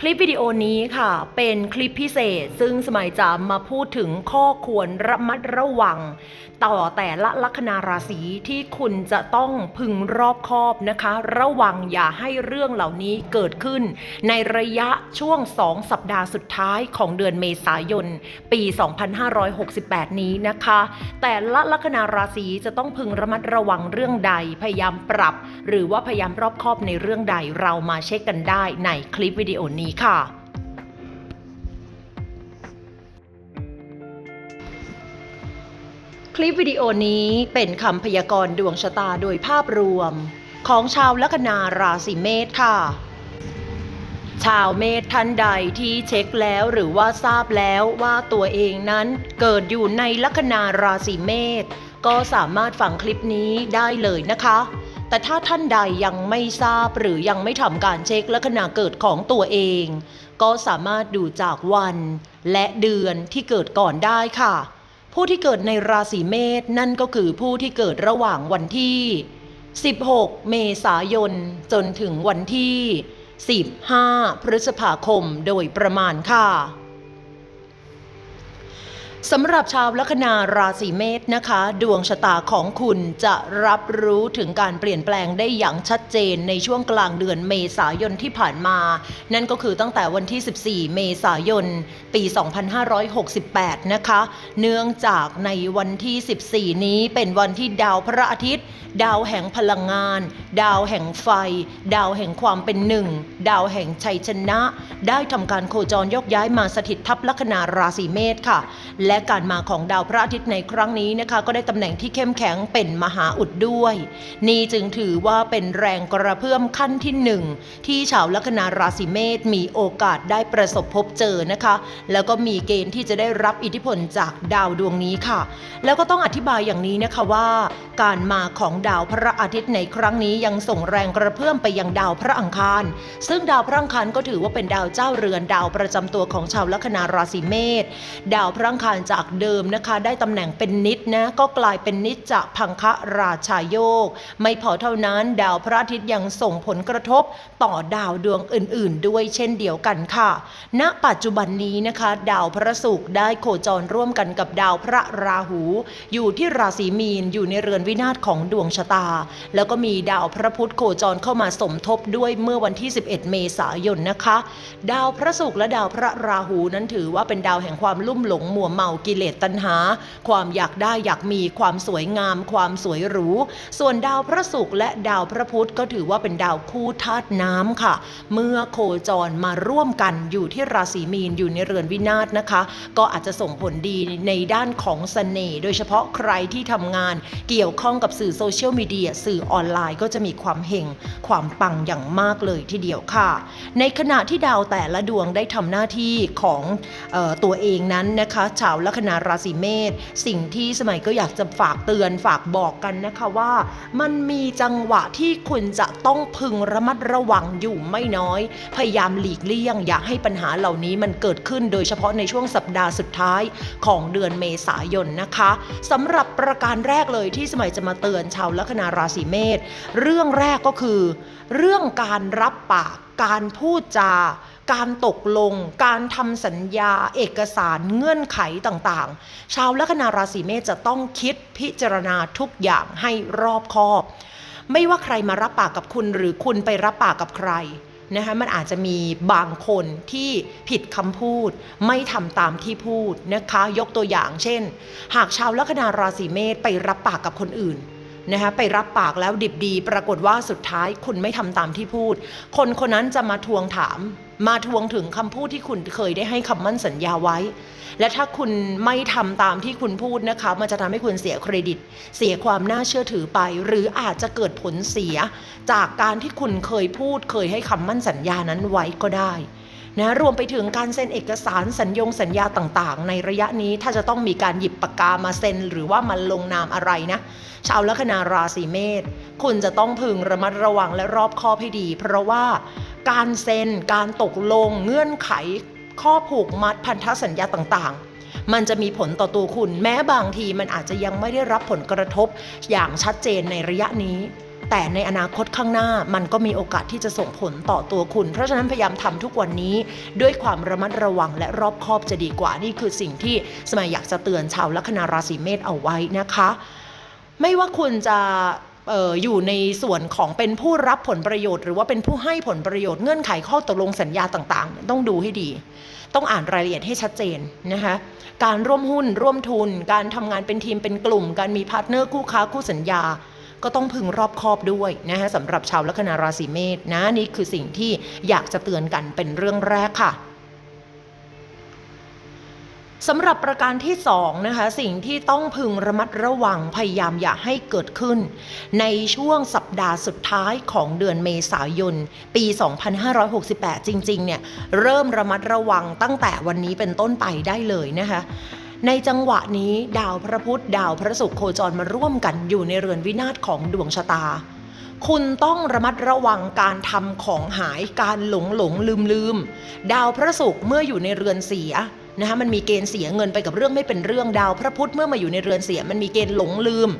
คลิปวิดีโอนี้ค่ะ เป็นคลิปพิเศษ ซึ่งสมัยจะมาพูดถึงข้อควรระมัดระวัง ต่อแต่ละลัคนาราศีที่คุณจะต้องพึงรอบคอบนะคะ ระวังอย่าให้เรื่องเหล่านี้เกิดขึ้น ในระยะช่วง 2 สัปดาห์สุดท้ายของเดือนเมษายน ปี 2568 นี้นะคะ แต่ละลัคนาราศีจะต้องพึงระมัดระวังเรื่องใดพยายามปรับ หรือว่าพยายามรอบคอบในเรื่องใดเรามาเช็คกันได้ในคลิปวิดีโอนี้ค่ะ คลิปวิดีโอนี้เป็นคำพยากรณ์ดวงชะตาโดยภาพรวม ของชาวลัคนาราศีเมษค่ะชาวเมษท่านใดที่เช็คแล้วหรือว่าทราบแล้วว่าตัวเองนั้นเกิดอยู่ในลัคนาราศีเมษก็สามารถฟังคลิปนี้ได้เลยนะคะ แต่ถ้าท่านใดยังไม่ทราบหรือยังไม่ทำการเช็คลัคนาเกิดของตัวเอง ก็สามารถดูจากวันและเดือนที่เกิดก่อนได้ค่ะ ผู้ที่เกิดในราศีเมษนั่นก็คือผู้ที่เกิดระหว่างวันที่ 16 เมษายน จนถึงวันที่ 15 พฤษภาคมโดยประมาณค่ะ สำหรับชาวลัคนาราศีเมษนะคะ ดวงชะตาของคุณจะรับรู้ถึงการเปลี่ยนแปลงได้อย่างชัดเจนในช่วงกลางเดือนเมษายนที่ผ่านมา นั่นก็คือตั้งแต่วันที่ 14 เมษายน ปี 2568 นะคะ เนื่องจากในวันที่ 14 นี้เป็นวันที่ดาวพระอาทิตย์ ดาวแห่งพลังงาน ดาวแห่งไฟ ดาวแห่งความเป็นหนึ่ง ดาวแห่งชัยชนะ ได้ทำการโคจรยกย้ายมาสถิตทับลัคนาราศีเมษค่ะ และการมาของดาวพระอาทิตย์ในครั้งนี้นะคะ ก็ได้ตำแหน่งที่เข้มแข็งเป็นมหาอุดด้วย นี่จึงถือว่าเป็นแรงกระเพื่อมขั้นที่หนึ่งที่ชาวลัคนาราศีเมษมีโอกาสได้ประสบพบเจอนะคะ แล้วก็มีเกณฑ์ที่จะได้รับอิทธิพลจากดาวดวงนี้ค่ะ แล้วก็ต้องอธิบายอย่างนี้นะคะว่า การมาของดาวพระอาทิตย์ในครั้งนี้ยังส่งแรงกระเพื่อมไปยังดาวพระอังคาร ซึ่งดาวพระอังคารก็ถือว่าเป็นดาวเจ้าเรือนดาวประจำตัวของชาวลัคนาราศีเมษดาวพระอังคารจากเดิมนะคะ ได้ตำแหน่งเป็นนิดนะก็กลายเป็นนิจจะพังคะราชาโยก ไม่พอเท่านั้นดาวพระอาทิตย์ยังส่งผลกระทบต่อดาวดวงอื่น ๆ ด้วยเช่นเดียวกันค่ะ ณ ปัจจุบันนี้นะคะ ดาวพระศุกร์ได้โคจรร่วมกันกับดาวพระราหู อยู่ที่ราศีมีนอยู่ในเรือนวินาศของดวงชะตา แล้วก็มีดาวพระพุธโคจรเข้ามาสมทบด้วยเมื่อวันที่ 11 เมษายนนะคะ ดาวพระศุกร์และดาวพระราหูนั้นถือว่าเป็นดาวแห่งความลุ่มหลงมัวเมากิเลสตัณหา ความอยากได้อยากมีความสวยงาม ความสวยหรู ส่วนดาวพระศุกร์และดาวพระพุธก็ถือว่าเป็นดาวคู่ธาตุน้ำค่ะ เมื่อโคจรมาร่วมกันอยู่ที่ราศีมีนอยู่ในเรือนวินาศนะคะ ก็อาจจะส่งผลดีในด้านของเสน่ห์โดยเฉพาะใครที่ทำงานเกี่ยวข้องกับสื่อโซเชียลมีเดียสื่อออนไลน์ก็จะมีความเฮงความปังอย่างมากเลยทีเดียวค่ะ ในขณะที่ดาวแต่ละดวงได้ทำหน้าที่ของออตัวเองนั้นนะคะชาวลัคนาราศีเมษสิ่งที่สมัยก็อยากจะฝากเตือนฝากบอกกันนะคะว่า มันมีจังหวะที่คุณจะต้องพึงระมัดระวังอยู่ไม่น้อย พยายามหลีกเลี่ยง อย่าให้ปัญหาเหล่านี้มันเกิดขึ้นโดยเฉพาะในช่วงสัปดาห์สุดท้ายของเดือนเมษายนนะคะสำหรับประการแรกเลยที่สมัยจะมาเตือนชาวลัคนาราศีเมษเรื่องแรกก็คือ เรื่องการรับปาก การพูดจาการตกลง การทำสัญญา เอกสารเงื่อนไขต่างๆ ชาวลัคนาราศีเมษจะต้องคิดพิจารณาทุกอย่างให้รอบคอบ ไม่ว่าใครมารับปากกับคุณหรือคุณไปรับปากกับใครนะคะมันอาจจะมีบางคนที่ผิดคำพูด ไม่ทำตามที่พูดนะคะ ยกตัวอย่างเช่น หากชาวลัคนาราศีเมษไปรับปากกับคนอื่น นะคะไปรับปากแล้วดิบดี ปรากฏว่าสุดท้ายคุณไม่ทำตามที่พูด คนคนนั้นจะมาทวงถาม มาทวงถึงคำพูดที่คุณเคยได้ให้คำมั่นสัญญาไว้ และถ้าคุณไม่ทำตามที่คุณพูดนะคะ มันจะทำให้คุณเสียเครดิต เสียความน่าเชื่อถือไป หรืออาจจะเกิดผลเสีย จากการที่คุณเคยพูดเคยให้คำมั่นสัญญานั้นไว้ก็ได้ นะรวมไปถึงการเซ็นเอกสารสัญญงสัญญาต่างๆ ในระยะนี้ถ้าจะต้องมีการหยิบปากกามาเซ็น หรือว่ามาลงนามอะไรนะชาวลัคนาราศีเมษคุณจะต้องพึงระมัดระวังและรอบคอบให้ดี เพราะว่าการเซ็นการตกลงเงื่อนไข ข้อผูกมัดพันธสัญญาต่างๆมันจะมีผลต่อตัวคุณ แม้บางทีมันอาจจะยังไม่ได้รับผลกระทบอย่างชัดเจนในระยะนี้ แต่ในอนาคตข้างหน้ามันก็มีโอกาสที่จะส่งผลต่อตัวคุณ เพราะฉะนั้นพยายามทำทุกวันนี้ด้วยความระมัดระวังและรอบคอบจะดีกว่านี่คือสิ่งที่สมัยอยากจะเตือนชาวลัคนาราศีเมษเอาไว้นะคะ ไม่ว่าคุณจะอยู่ในส่วนของเป็นผู้รับผลประโยชน์ หรือว่าเป็นผู้ให้ผลประโยชน์เงื่อนไขข้อตกลงสัญญาต่างๆ ต้องดูให้ดี ต้องอ่านรายละเอียดให้ชัดเจนนะคะการร่วมหุ้นร่วมทุน การทำงานเป็นทีมเป็นกลุ่ม การมีพาร์ทเนอร์คู่ค้าคู่สัญญา ก็ต้องพึงรอบคอบด้วยนะคะสำหรับชาวลัคนาราศีเมษนะนี่คือสิ่งที่อยากจะเตือนกันเป็นเรื่องแรกค่ะสำหรับประการที่2นะคะสิ่งที่ต้องพึงระมัดระวังพยายามอย่าให้เกิดขึ้น ในช่วงสัปดาห์สุดท้ายของเดือนเมษายน ปี 2568 จริงๆเนี่ยเริ่มระมัดระวังตั้งแต่วันนี้เป็นต้นไปได้เลยนะคะ ในจังหวะนี้ดาวพระพุธดาวพระศุกร์โคจรมาร่วมกันอยู่ในเรือนวินาศของดวงชะตา คุณต้องระมัดระวังการทำของหายการหลงหลงลืมลืมดาวพระศุกร์เมื่ออยู่ในเรือนเสียนะคะมันมีเกณฑ์เสียเงินไปกับเรื่องไม่เป็นเรื่องดาว พระพุธเมื่อมาอยู่ในเรือนเสียมันมีเกณฑ์หลงลืม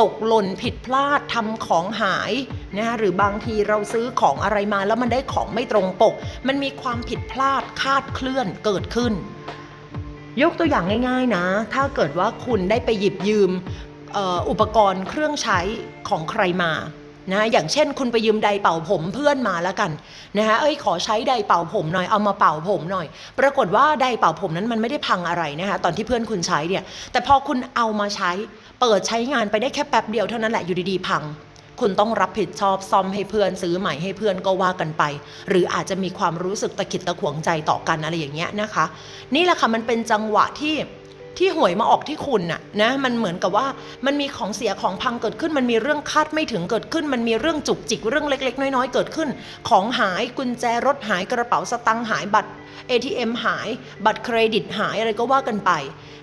ตกหล่นผิดพลาดทำของหายนะคะหรือบางทีเราซื้อของอะไรมาแล้วมันได้ของไม่ตรงปก มันมีความผิดพลาดคาดเคลื่อนเกิดขึ้น ยกตัวอย่างง่าย ๆนะ ถ้าเกิดว่าคุณได้ไปหยิบยืมอุปกรณ์เครื่องใช้ของใครมานะอย่างเช่นคุณไปยืมไดร์เป่าผมเพื่อนมาแล้วกันนะฮะเอ้ยขอใช้ไดร์เป่าผมหน่อยเอามาเป่าผมหน่อย ปรากฏว่าไดร์เป่าผมนั้นมันไม่ได้พังอะไรนะคะตอนที่เพื่อนคุณใช้เนี่ยแต่พอคุณเอามาใช้ เปิดใช้งานไปได้แค่แป๊บเดียวเท่านั้นแหละอยู่ดีๆพัง คุณต้องรับผิดชอบซ่อมให้เพื่อนซื้อใหม่ให้เพื่อนก็ว่ากันไป หรืออาจจะมีความรู้สึกตะขิดตะขวงใจต่อกันอะไรอย่างเงี้ยนะคะ นี่แหละค่ะมันเป็นจังหวะที่ที่หวยมาออกที่คุณน่ะนะมันเหมือนกับว่ามันมีของเสียของพังเกิดขึ้น มันมีเรื่องคาดไม่ถึงเกิดขึ้น มันมีเรื่องจุกจิกเรื่องเล็ก ๆ น้อยๆเกิดขึ้น ของหายกุญแจรถหายกระเป๋าสตังค์หายบัตร ATM หาย บัตรเครดิตหายอะไรก็ว่ากันไป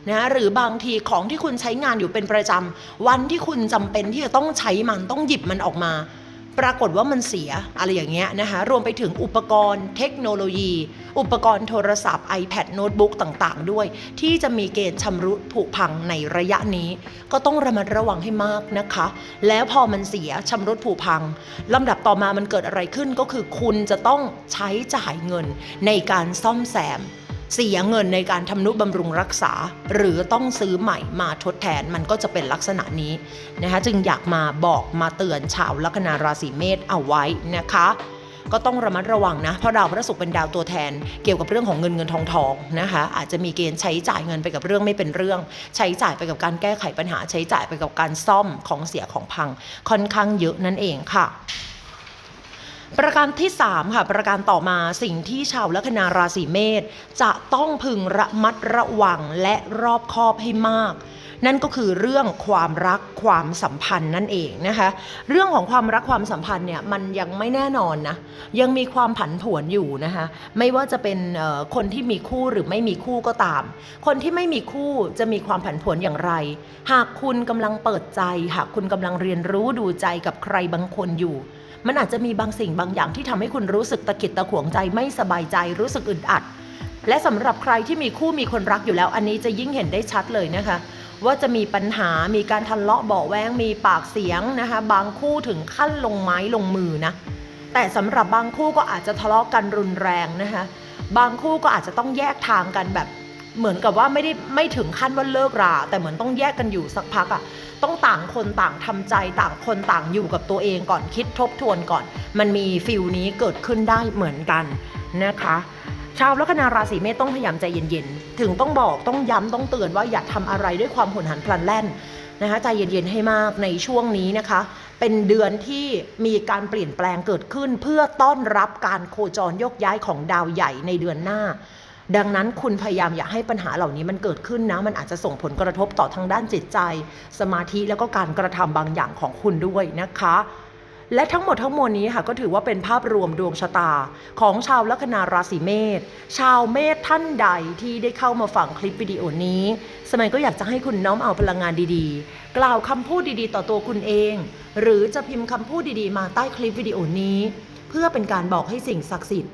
นะหรือบางทีของที่คุณใช้งานอยู่เป็นประจำวันที่คุณจำเป็นที่จะต้องใช้มันต้องหยิบมันออกมา ปรากฏว่ามันเสียอะไรอย่างเงี้ยนะคะรวมไปถึงอุปกรณ์เทคโนโลยี อุปกรณ์โทรศัพท์ iPad โน้ตบุ๊กต่างๆ ด้วย ที่จะมีเกณฑ์ชำรุดผุพังในระยะนี้ ก็ต้องระมัดระวังให้มากนะคะ แล้วพอมันเสียชำรุดผุพังลำดับต่อมามันเกิดอะไรขึ้นก็คือคุณจะต้องใช้จ่ายเงินในการซ่อมแซม เสียเงินในการทำนุบำรุงรักษา หรือต้องซื้อใหม่มาทดแทนมันก็จะเป็นลักษณะนี้นะคะจึงอยากมาบอกมาเตือนชาวลัคนาราศีเมษเอาไว้นะคะก็ต้องระมัดระวังนะ เพราะดาวพระศุกร์เป็นดาวตัวแทน เกี่ยวกับเรื่องของเงินเงินทองทองนะคะ อาจจะมีเกณฑ์ใช้จ่ายเงินไปกับเรื่องไม่เป็นเรื่อง ใช้จ่ายไปกับการแก้ไขปัญหา ใช้จ่ายไปกับการซ่อมของเสียของพัง ค่อนข้างเยอะนั่นเองค่ะ ประการที่ 3 ค่ะ ประการต่อมาสิ่งที่ชาวลัคนาราศีเมษจะต้องพึงระมัดระวังและรอบคอบให้มาก นั่นก็คือเรื่องความรักความสัมพันธ์นั่นเองนะคะ เรื่องของความรักความสัมพันธ์เนี่ยมันยังไม่แน่นอนนะยังมีความผันผวนอยู่นะคะไม่ว่าจะเป็นคนที่มีคู่หรือไม่มีคู่ก็ตาม คนที่ไม่มีคู่จะมีความผันผวนอย่างไร หากคุณกำลังเปิดใจ หากคุณกำลังเรียนรู้ดูใจกับใครบางคนอยู่ มันอาจจะมีบางสิ่งบางอย่างที่ทำให้คุณรู้สึกตะกิดตะขวงใจไม่สบายใจรู้สึกอึดอัด และสำหรับใครที่มีคู่มีคนรักอยู่แล้ว อันนี้จะยิ่งเห็นได้ชัดเลยนะคะ ว่าจะมีปัญหามีการทะเลาะเบาแวงมีปากเสียงนะคะ บางคู่ถึงขั้นลงไม้ลงมือนะแต่สำหรับบางคู่ก็อาจจะทะเลาะกันรุนแรงนะคะ บางคู่ก็อาจจะต้องแยกทางกันแบบ เหมือนกับว่าไม่ได้ไม่ถึงขั้นว่าเลิกรา แต่เหมือนต้องแยกกันอยู่สักพักอะ่ะต้องต่างคนต่างทำใจต่างคนต่างอยู่กับตัวเองก่อนคิดทบทวนก่อน มันมีฟิลนี้เกิดขึ้นได้เหมือนกันนะคะ ชาวลัคนาราศีเมษต้องพยายามใจเย็นๆ ถึงต้องบอกต้องย้ำต้องเตือนว่าอย่าทำอะไรด้วยความหุนหันพลันแล่นนะคะใจเย็นๆให้มากในช่วงนี้นะคะ เป็นเดือนที่มีการเปลี่ยนแปลงเกิดขึ้น เพื่อต้อนรับการโคจรยกย้ายของดาวใหญ่ในเดือนหน้า ดังนั้นคุณพยายามอย่าให้ปัญหาเหล่านี้มันเกิดขึ้นนะ มันอาจจะส่งผลกระทบต่อทางด้านจิตใจ สมาธิแล้วก็การกระทำบางอย่างของคุณด้วยนะคะและทั้งหมดทั้งมวลนี้ค่ะก็ถือว่าเป็นภาพรวมดวงชะตา ของชาวลัคนาราศีเมษชาวเมษท่านใดที่ได้เข้ามาฟังคลิปวิดีโอนี้ สมัยก็อยากจะให้คุณน้อมเอาพลังงานดีๆ กล่าวคำพูดดีๆ ต่อตัวคุณเอง หรือจะพิมพ์คำพูดดีๆ มาใต้คลิปวิดีโอนี้ เพื่อเป็นการบอกให้สิ่งศักดิ์สิทธิ์